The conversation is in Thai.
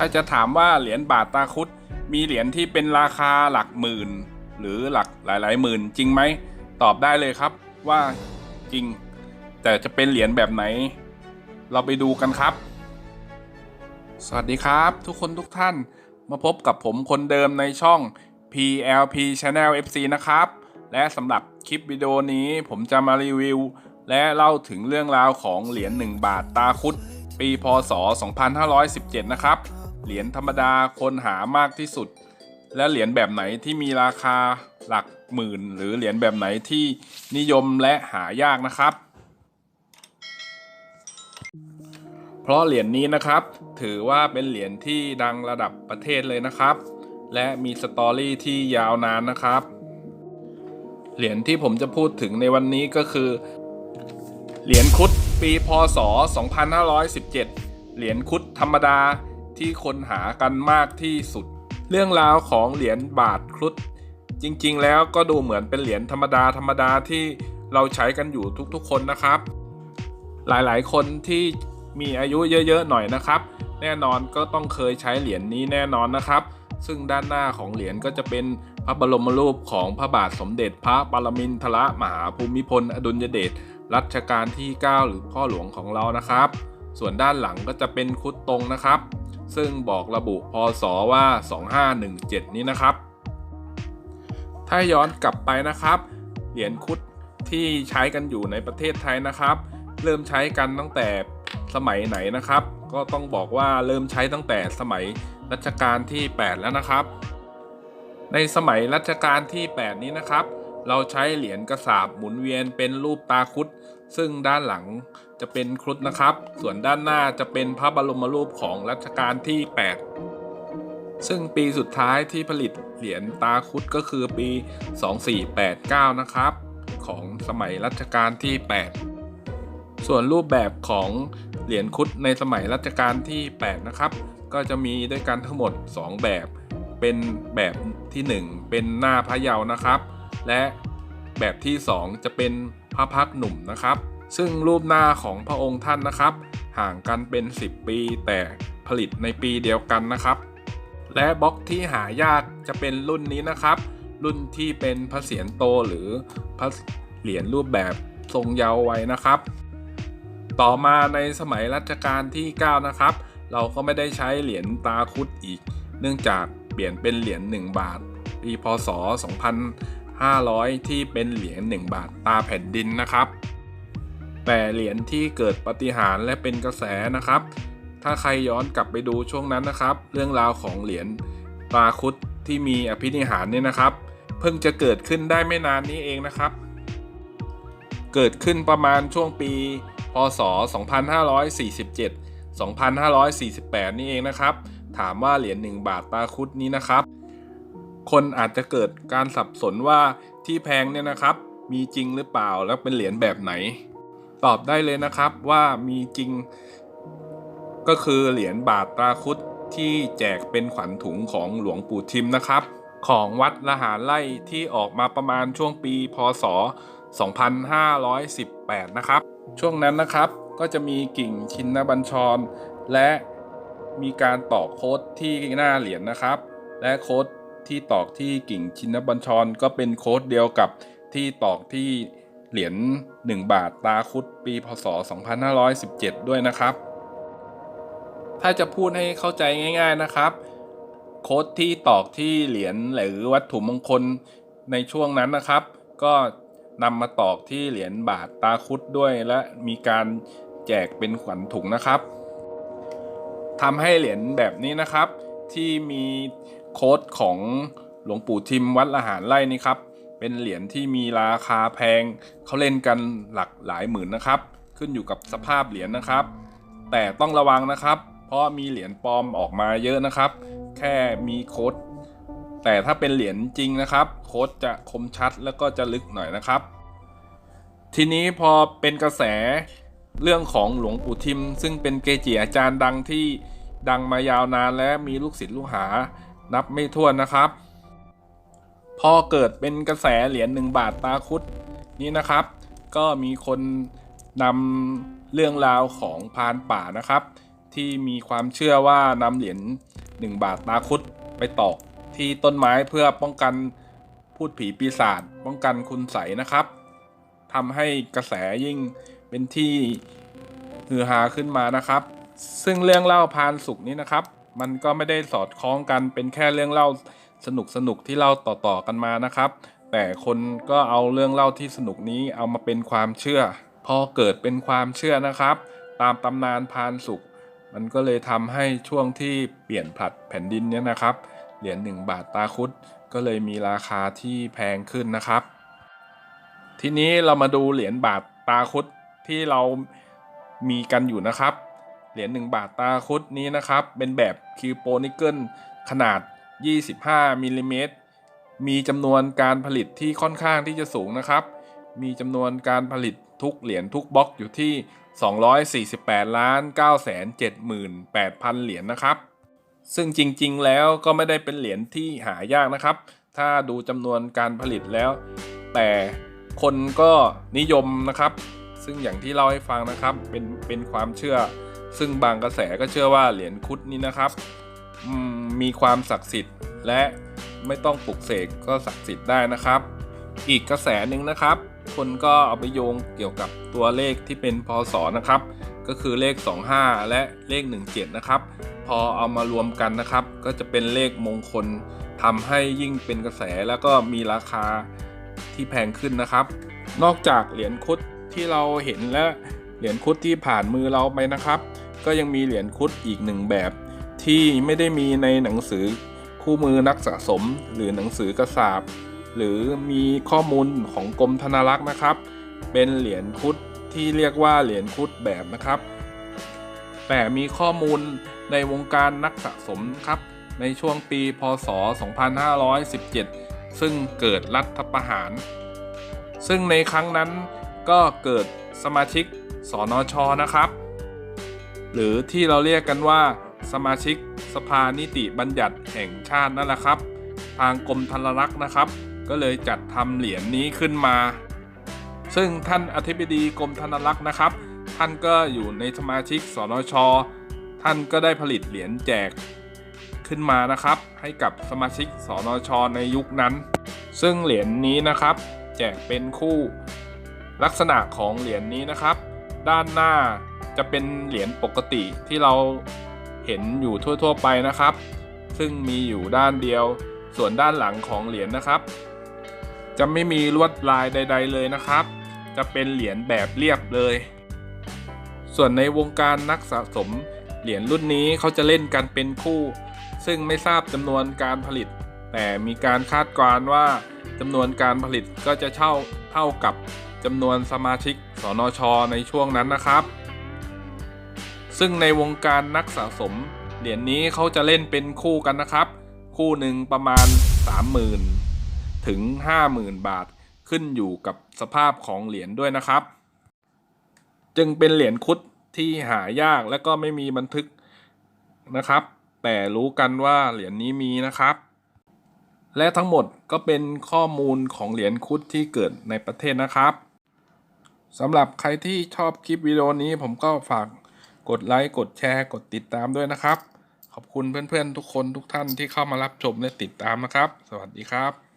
ถ้าจะถามว่าเหรียญบาทตาคุด มีเหรียญที่เป็นราคาหลักหมื่น หรือหลักหลายๆหมื่นจริงไหม ตอบได้เลยครับว่าจริง แต่จะเป็นเหรียญแบบไหน เราไปดูกันครับ สวัสดีครับทุกคนทุกท่านมาพบกับผมคนเดิมในช่อง PLP Channel FC นะครับ และสำหรับคลิปวิดีโอนี้ผมจะมารีวิว และเล่าถึงเรื่องราวของเหรียญ1บาทตาคุดปีพศ 2517 นะครับ เหรียญธรรมดาคนหามากที่สุด และเหรียญแบบไหนที่มีราคาหลักหมื่น หรือเหรียญแบบไหนที่นิยมและหายากนะครับ เพราะเหรียญนี้นะครับ ถือว่าเป็นเหรียญที่ดังระดับประเทศเลยนะครับ และมีสตอรี่ที่ยาวนานนะครับ เหรียญที่ผมจะพูดถึงในวันนี้ก็คือ เหรียญคุดปีพศ 2517 เหรียญคุดธรรมดา ที่คนหากันมากที่สุด เรื่องราวของเหรียญบาทครุดจริงๆ แล้วก็ดูเหมือนเป็นเหรียญธรรมดาธรรมดาที่เราใช้กันอยู่ทุกๆ คนนะครับ หลายๆ คนที่มีอายุเยอะๆ หน่อยนะครับ แน่นอนก็ต้องเคยใช้เหรียญนี้แน่นอนนะครับ ซึ่งด้านหน้าของเหรียญก็จะเป็นพระบรมรูปของพระบาทสมเด็จพระปรมินทรมหาภูมิพล อดุลยเดชรัชกาลที่ 9 หรือพ่อหลวงของเรานะครับ ส่วนด้านหลังก็จะเป็นคุดตรงนะครับ ซึ่งบอกระบุพศว่า 2517 นี้นะครับ ถ้าย้อนกลับไปนะครับ เหรียญคุดที่ใช้กันอยู่ในประเทศไทยนะครับ เริ่มใช้กันตั้งแต่สมัยไหนนะครับ ก็ต้องบอกว่าเริ่มใช้ตั้งแต่สมัยรัชกาลที่ 8 แล้วนะครับ ในสมัยรัชกาลที่ 8 นี้นะครับ เราใช้เหรียญกระสาบหมุนเวียนเป็นรูปตาคุด ซึ่งด้านหลังจะเป็นครุฑนะครับ ส่วนด้านหน้าจะเป็นพระบรมรูปของรัชกาลที่ 8 ซึ่งปีสุดท้ายที่ผลิตเหรียญตาครุดก็คือปี 2489 นะครับ ของสมัยรัชกาลที่ 8 ส่วนรูปแบบของเหรียญครุดในสมัยรัชกาลที่ 8 นะครับ ก็จะมีด้วยกันทั้งหมด 2 แบบ เป็นแบบที่ 1 เป็นหน้าพระเยาว์นะครับ และแบบที่ 2 จะเป็น ระพักหนุ่มนะครับ ซึ่งรูปหน้าของพระองค์ท่านนะครับ ห่างกันเป็น 10 ปี แต่ผลิตในปีเดียวกันนะครับ และบล็อกที่หายากจะเป็นรุ่นนี้นะครับ รุ่นที่เป็นพระเศียรโตหรือพระเหรียญรูปแบบทรงยาวไว้นะครับ ต่อมาในสมัยรัชกาลที่ 9 นะครับ เราก็ไม่ได้ใช้เหรียญตาคุดอีก เนื่องจากเปลี่ยนเป็นเหรียญ1บาทปีพศ 500 ที่เป็นเหรียญ1บาทตาแผ่นดินนะครับ แต่เหรียญที่เกิดปฏิหารและเป็นกระแสนะครับ ถ้าใครย้อนกลับไปดูช่วงนั้นนะครับ เรื่องราวของเหรียญตาคุดที่มีอภินิหารเนี่ยนะครับ เพิ่งจะเกิดขึ้นได้ไม่นานนี้เองนะครับ เกิดขึ้นประมาณช่วงปี พศ 2547 2548 นี่เองนะครับ ถามว่าเหรียญ1บาทตาคุดนี้นะครับ คนอาจจะเกิดการสับสนว่าที่แพงเนี่ยนะครับ มีจริงหรือเปล่าแล้วเป็นเหรียญแบบไหน ตอบได้เลยนะครับว่ามีจริง ก็คือเหรียญบาทตาคุดที่แจกเป็นขวัญถุงของหลวงปู่ทิมนะครับ ของวัดละหารไล่ที่ออกมาประมาณช่วงปีพศ 2518 นะครับ ช่วงนั้นนะครับก็จะมีกิ่งชินบัญชร และมีการตอกโค้ดที่หน้าเหรียญนะครับ และโค้ด ที่ตอกที่กิ่งชินบัญชร ก็เป็นโค้ดเดียวกับที่ตอกที่เหรียญ1บาทตาคุดปีพศ 2517 ด้วยนะครับ ถ้าจะพูดให้เข้าใจง่าย ๆนะครับ โค้ดที่ตอกที่เหรียญหรือวัตถุมงคลในช่วงนั้นนะครับ ก็นำมาตอกที่เหรียญบาทตาคุดด้วย และมีการแจกเป็นขวัญถุงนะครับทำให้เหรียญแบบนี้นะครับ ที่มี โค้ดของหลวงปู่ทิมวัดละหารไร่นี่ครับ เป็นเหรียญที่มีราคาแพงเขาเล่นกันหลักหลายหมื่นนะครับ ขึ้นอยู่กับสภาพเหรียญนะครับ แต่ต้องระวังนะครับ เพราะมีเหรียญปลอมออกมาเยอะนะครับ แค่มีโค้ดแต่ถ้าเป็นเหรียญจริงนะครับ โค้ดจะคมชัดแล้วก็จะลึกหน่อยนะครับ ทีนี้พอเป็นกระแสเรื่องของหลวงปู่ทิม ซึ่งเป็นเกจิอาจารย์ดังที่ดังมายาวนานและมีลูกศิษย์ลูกหา นับไม่ถ้วนนะครับ พอเกิดเป็นกระแสเหรียญหนึ่งบาทตาคุดนี้นะครับ ก็มีคนนำเรื่องราวของพานป่านะครับ ที่มีความเชื่อว่านำเหรียญ1บาทตาคุดไปตอกที่ต้นไม้เพื่อป้องกันพูดผีปีศาจป้องกันคุณใสยนะครับทำให้กระแสยิ่งเป็นที่ฮือฮาขึ้นมานะครับ ซึ่งเรื่องเล่าพานสุกนี้นะครับ มันก็ไม่ได้สอดคล้องกันเป็นแค่เรื่องเล่าสนุกสนุกที่เล่าต่อๆกันมานะครับ แต่คนก็เอาเรื่องเล่าที่สนุกนี้เอามาเป็นความเชื่อ พอเกิดเป็นความเชื่อนะครับ ตามตำนานพานสุกมันก็เลยทำให้ช่วงที่เปลี่ยนผลัดแผ่นดินเนี่ยนะครับ เหรียญหนึ่งบาทตาคุดก็เลยมีราคาที่แพงขึ้นนะครับ ทีนี้เรามาดูเหรียญบาทตาคุดที่เรามีกันอยู่นะครับ เหรียญ1บาทตาคุดนี้นะครับ เป็นแบบคิวโปนิเกิลขนาด 25มิลลิเมตรมีจำนวนการผลิตที่ค่อนข้างที่จะสูงนะครับ มีจำนวนการผลิตทุกเหรียญทุกบล็อกอยู่ที่ 248ล้าน9 7 8 0 0 0เหรียญนะครับ ซึ่งจริงๆแล้วก็ไม่ได้เป็นเหรียญที่หายากนะครับ ถ้าดูจำนวนการผลิตแล้ว แต่คนก็นิยมนะครับ ซึ่งอย่างที่เล่าให้ฟังนะครับ เป็นเป็นความเชื่อ ซึ่งบางกระแสก็เชื่อว่าเหรียญคุดนี้นะครับมมีความศักดิ์สิทธิ์ และไม่ต้องปลุกเสกก็ศักดิ์สิทธิ์ได้นะครับ อีกกระแสหนึ่งนะครับ คนก็เอาไปโยงเกี่ยวกับตัวเลขที่เป็นพศนะครับ ก็คือเลข 25 และเลข 17 นะครับ พอเอามารวมกันนะครับ ก็จะเป็นเลขมงคลทำให้ยิ่งเป็นกระแสแล้วก็มีราคาที่แพงขึ้นนะครับ นอกจากเหรียญคุดที่เราเห็นและเหรียญคุดที่ผ่านมือเราไปนะครับ ก็ยังมีเหรียญคุดอีกหนึ่งแบบ ที่ไม่ได้มีในหนังสือคู่มือนักสะสม หรือหนังสือกระสาบหรือมีข้อมูลของกรมธนารักษ์นะครับ เป็นเหรียญคุดที่เรียกว่าเหรียญคุดแบบนะครับ แต่มีข้อมูลในวงการนักสะสมครับ ในช่วงปีพศ 2517 ซึ่งเกิดรัฐประหาร ซึ่งในครั้งนั้นก็เกิดสมาชิกสนชนะครับ หรือที่เราเรียกกันว่า สมาชิกสภานิติบัญญัติแห่งชาตินั่นแหละครับ ทางกรมธนรักษ์นะครับ ก็เลยจัดทำเหรียญนี้ขึ้นมา ซึ่งท่านอธิบดีกรมธนรักษ์นะครับ ท่านก็อยู่ในสมาชิกสนช ท่านก็ได้ผลิตเหรียญแจกขึ้นมานะครับ ให้กับสมาชิกสนช ในยุคนั้น ซึ่งเหรียญนี้นะครับ แจกเป็นคู่ ลักษณะของเหรียญนี้นะครับ ด้านหน้า จะเป็นเหรียญปกติที่เราเห็นอยู่ทั่วๆไปนะครับ ซึ่งมีอยู่ด้านเดียว ส่วนด้านหลังของเหรียญนะครับ จะไม่มีลวดลายใด ๆ เลยนะครับ จะเป็นเหรียญแบบเรียบเลย ส่วนในวงการนักสะสมเหรียญรุ่นนี้เขาจะเล่นกันเป็นคู่ ซึ่งไม่ทราบจำนวนการผลิต แต่มีการคาดการณ์ว่าจำนวนการผลิตก็จะเท่าเท่ากับจำนวนสมาชิกสนชในช่วงนั้นนะครับ ซึ่งในวงการนักสะสม เหรียญนี้เขาจะเล่นเป็นคู่กันนะครับ คู่หนึ่งประมาณ 30,000 ถึง 50,000 บาทขึ้นอยู่กับสภาพของเหรียญด้วยนะครับ จึงเป็นเหรียญคุดที่หายากและก็ไม่มีบันทึกนะครับ แต่รู้กันว่าเหรียญนี้มีนะครับ และทั้งหมดก็เป็นข้อมูลของเหรียญคุดที่เกิดในประเทศนะครับสำหรับใครที่ชอบคลิปวิดีโอนี้ผมก็ฝาก กดไลค์กดแชร์ กดติดตามด้วยนะครับ ขอบคุณเพื่อนๆทุกคนทุกท่านที่เข้ามารับชมและติดตามนะครับ สวัสดีครับ